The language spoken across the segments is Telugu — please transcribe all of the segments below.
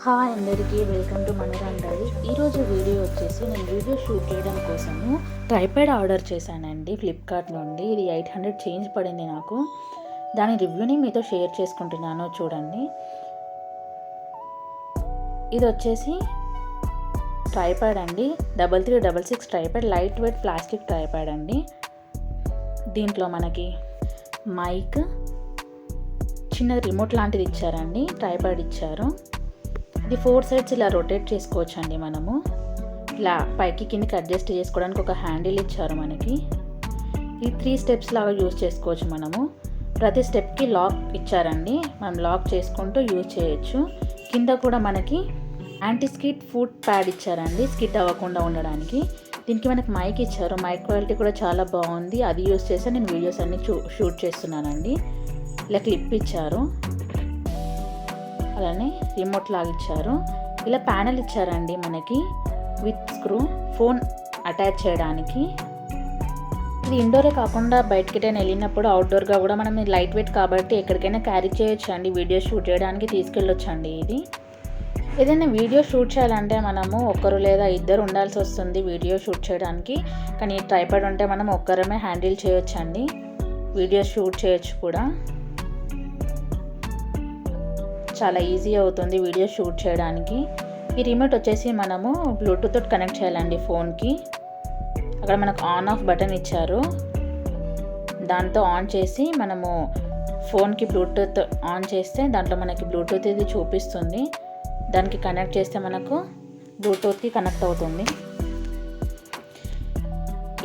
హాయ్ అందరికీ వెల్కమ్ టు మనరండది ఈరోజు వీడియో వచ్చేసి నేను వీడియో షూట్ చేయడం కోసము ట్రైపాడ్ ఆర్డర్ చేశానండి ఫ్లిప్కార్ట్ నుండి. ఇది ఎయిట్ హండ్రెడ్ చేంజ్ పడింది నాకు. దాని రివ్యూని మీతో షేర్ చేసుకుంటున్నాను చూడండి. ఇది వచ్చేసి ట్రైపాడ్ అండి. Double three double six tripod light weight plastic tripod అండి. దీంట్లో మనకి మైక్ చిన్న రిమోట్ లాంటిది ఇచ్చారండి ట్రైపాడ్ ఇచ్చారు. ఇది ఫోర్ సైడ్స్ ఇలా రొటేట్ చేసుకోవచ్చు అండి మనము. ఇలా పైకి కిందకి అడ్జస్ట్ చేసుకోవడానికి ఒక హ్యాండిల్ ఇచ్చారు మనకి. ఈ త్రీ స్టెప్స్ లాగా యూజ్ చేసుకోవచ్చు మనము. ప్రతి స్టెప్కి లాక్ ఇచ్చారండి. మనం లాక్ చేసుకుంటూ యూజ్ చేయొచ్చు. కింద కూడా మనకి యాంటీ స్కిట్ ఫుడ్ ప్యాడ్ ఇచ్చారండి స్కిట్ అవ్వకుండా ఉండడానికి. దీనికి మనకి మైక్ ఇచ్చారు. మైక్ క్వాలిటీ కూడా చాలా బాగుంది. అది యూజ్ చేస్తే నేను వీడియోస్ అన్నీ షూట్ చేస్తున్నానండి. ఇలా క్లిప్ ఇచ్చారు. అలానే రిమోట్ లాగా ఇచ్చారు. ఇలా ప్యానెల్ ఇచ్చారండి మనకి. విత్ స్క్రూ ఫోన్ అటాచ్ చేయడానికి. ఇది ఇండోరే కాకుండా బయటకి వెళ్ళినప్పుడు అవుట్డోర్గా కూడా మనం లైట్ వెయిట్ కాబట్టి ఎక్కడికైనా క్యారీ చేయొచ్చు అండి వీడియో షూట్ చేయడానికి తీసుకెళ్ళొచ్చు అండి ఇది. ఏదైనా వీడియో షూట్ చేయాలంటే మనము ఒక్కరు లేదా ఇద్దరు ఉండాల్సి వస్తుంది వీడియో షూట్ చేయడానికి. కానీ ట్రైపాడ్ ఉంటే మనం ఒక్కరమే హ్యాండిల్ చేయొచ్చండి. వీడియో షూట్ చేయొచ్చు కూడా. చాలా ఈజీ అవుతుంది వీడియో షూట్ చేయడానికి. ఈ రిమోట్ వచ్చేసి మనము బ్లూటూత్ కనెక్ట్ చేయాలండి ఫోన్కి అక్కడ మనకు ఆన్ ఆఫ్ బటన్ ఇచ్చారు. దాంతో ఆన్ చేసి మనము ఫోన్కి బ్లూటూత్ ఆన్ చేస్తే దాంట్లో మనకి బ్లూటూత్ ఇది చూపిస్తుంది. దానికి కనెక్ట్ చేస్తే మనకు బ్లూటూత్కి కనెక్ట్ అవుతుంది.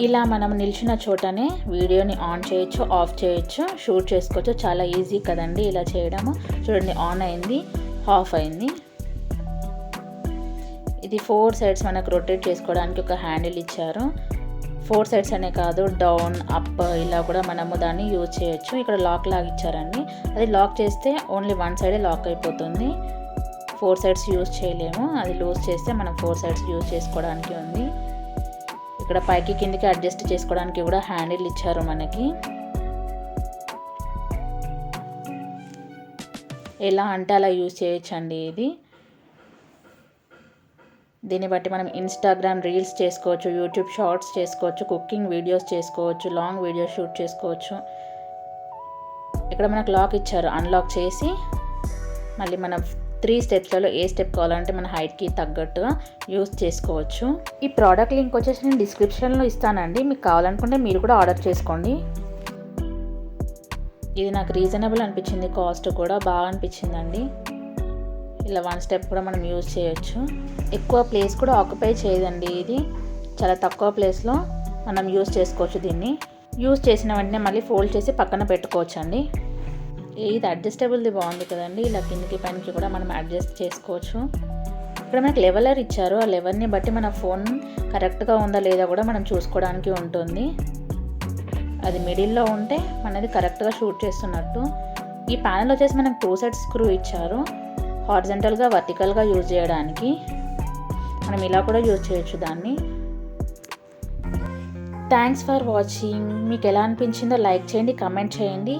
ఇలా మనం నిలిచిన చోటనే వీడియోని ఆన్ చేయొచ్చు ఆఫ్ చేయొచ్చు షూట్ చేసుకోవచ్చు. చాలా ఈజీ కదండి ఇలా చేయడము. చూడండి ఆన్ అయింది ఆఫ్ అయింది. ఇది ఫోర్ సైడ్స్ మనకు రొటేట్ చేసుకోవడానికి ఒక హ్యాండిల్ ఇచ్చారు. ఫోర్ సైడ్స్ అనే కాదు డౌన్ అప్ ఇలా కూడా మనము దాన్ని యూజ్ చేయొచ్చు. ఇక్కడ లాక్ లాగా ఇచ్చారండి. అది లాక్ చేస్తే ఓన్లీ వన్ సైడే లాక్ అయిపోతుంది. ఫోర్ సైడ్స్ యూజ్ చేయలేము. అది లూజ్ చేస్తే మనం ఫోర్ సైడ్స్ యూజ్ చేసుకోవడానికి ఉంది. ఇక్కడ పైకి కిందికి అడ్జస్ట్ చేసుకోవడానికి కూడా హ్యాండిల్ ఇచ్చారు మనకి. ఎలా అంటే అలా యూజ్ చేయొచ్చండి ఇది. దీన్ని బట్టి మనం ఇన్స్టాగ్రామ్ రీల్స్ చేసుకోవచ్చు యూట్యూబ్ షార్ట్స్ చేసుకోవచ్చు కుకింగ్ వీడియోస్ చేసుకోవచ్చు లాంగ్ వీడియోస్ షూట్ చేసుకోవచ్చు. ఇక్కడ మనకు లాక్ ఇచ్చారు అన్లాక్ చేసి మళ్ళీ మనం త్రీ స్టెప్స్లలో ఏ స్టెప్ కావాలంటే మన హైట్కి తగ్గట్టుగా యూస్ చేసుకోవచ్చు. ఈ ప్రోడక్ట్ లింక్ వచ్చేసి నేను డిస్క్రిప్షన్లో ఇస్తానండి. మీకు కావాలనుకుంటే మీరు కూడా ఆర్డర్ చేసుకోండి. ఇది నాకు రీజనబుల్ అనిపించింది. కాస్ట్ కూడా బాగా అనిపించిందండి. ఇలా వన్ స్టెప్ కూడా మనం యూజ్ చేయొచ్చు. ఎక్కువ ప్లేస్ కూడా ఆక్యుపై చేయదండి ఇది. చాలా తక్కువ ప్లేస్లో మనం యూజ్ చేసుకోవచ్చు దీన్ని. యూజ్ చేసిన వెంటనే మళ్ళీ ఫోల్డ్ చేసి పక్కన పెట్టుకోవచ్చు అండి ఇది అడ్జస్టబుల్ది బాగుంది కదండి. ఇలా కిందికి పైనకి కూడా మనం అడ్జస్ట్ చేసుకోవచ్చు. ఇక్కడ మనకి లెవెలర్ ఇచ్చారు. ఆ లెవెల్ని బట్టి మన ఫోన్ కరెక్ట్గా ఉందా లేదా కూడా మనం చూసుకోవడానికి ఉంటుంది. అది మిడిల్లో ఉంటే మనది కరెక్ట్గా షూట్ చేస్తున్నట్టు. ఈ ప్యానల్ వచ్చేసి మనకు టూ సెట్ స్క్రూ ఇచ్చారు. హార్జెంటల్గా వర్టికల్గా యూజ్ చేయడానికి. మనం ఇలా కూడా యూజ్ చేయొచ్చు దాన్ని. Thanks for watching. మీకు ఎలా అనిపించిందో లైక్ చేయండి కమెంట్ చేయండి.